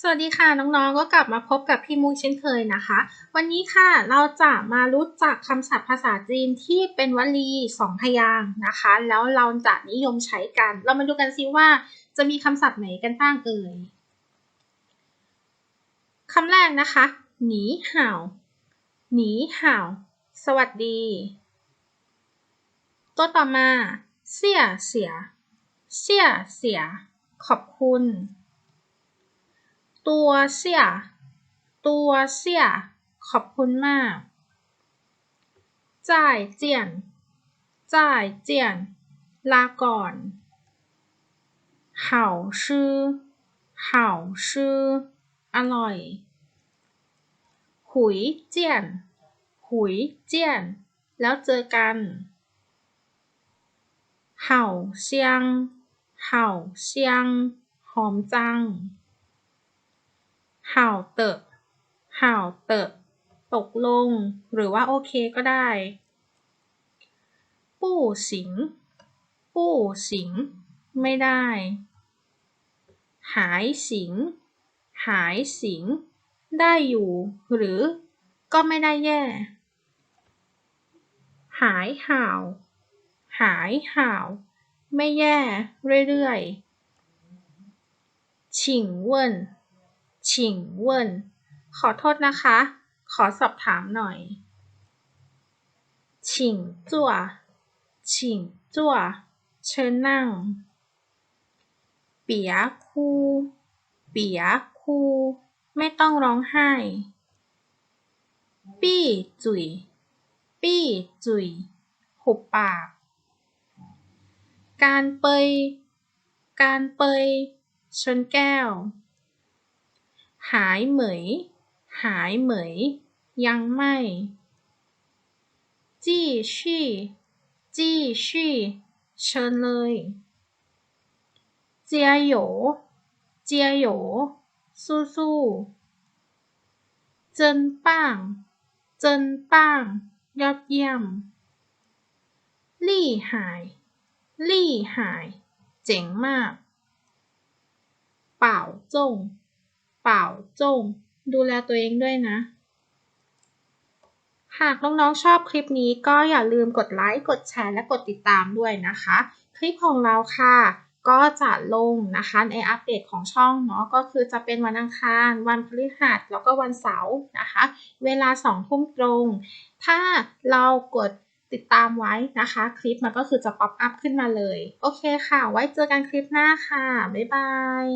สวัสดีค่ะน้องๆ ก็กลับมาพบกับพี่มุกเช่นเคยนะคะ วันนี้ค่ะเราจะมารู้จักคำศัพท์ภาษาจีนที่เป็นวลีสองพยางค์นะคะ แล้วเราจะนิยมใช้กัน เรามาดูกันซิว่าจะมีคำศัพท์ไหนกันบ้างเอ่ยคำแรกนะคะหนีห่าวหนีห่าวสวัสดี ตัวต่อมา เสี่ยเสีย เสี่ยเสีย ขอบคุณ ตัวเสี่ย ตัวเสี่ย ขอบคุณมากจ่ายเจียนจ่ายเจียน ลาก่อน好吃好吃อร่อย หุยเจียน หุยเจียน แล้วเจอกัน好香好香หอมจัง ห่าวเตอะห่าเตอะตกลง หรือว่าโอเคก็ได้ปู้สิงปู้สิงไม่ได้หายสิง หายสิง ได้อยู่ หรือ ก็ไม่ได้แย่ หายห่าว หายห่าว ไม่แย่ เรื่อยๆ请问 ฉิงเวินขอโทษนะคะ ขอสอบถามหน่อย ฉิงจั่ว ฉิงจั่ว เชิญนั่ง เปียคูเปียคูไม่ต้องร้องไห้ ปี้จุย ปี้จุย หุบปาก การเปย การเปย ชนแก้ว หายเหมย หายเหมย ยังไม่จี้ชี่จี้ชี่เชิญเลยเจียโยเจียโยสู้สู้เจินป้างเจินป้างยอดเยี่ยมลี่หายลี่หาย เจ๋งมาก เป่าจง เป่าจง ดูแลตัวเองด้วยนะ หากน้องๆชอบคลิปนี้ก็อย่าลืมกดไลค์ กดแชร์ และกดติดตามด้วยนะคะ คลิปของเราค่ะ ก็จะลงนะคะในอัปเดตของช่องเนาะ ก็คือจะเป็นวันอังคาร วันพฤหัส แล้วก็วันเสาร์นะคะ เวลาสองทุ่มตรง ถ้าเรากดติดตามไว้นะคะ คลิปมันก็คือจะป๊อปอัพขึ้นมาเลย โอเคค่ะ ไว้เจอกันคลิปหน้าค่ะ บ๊ายบาย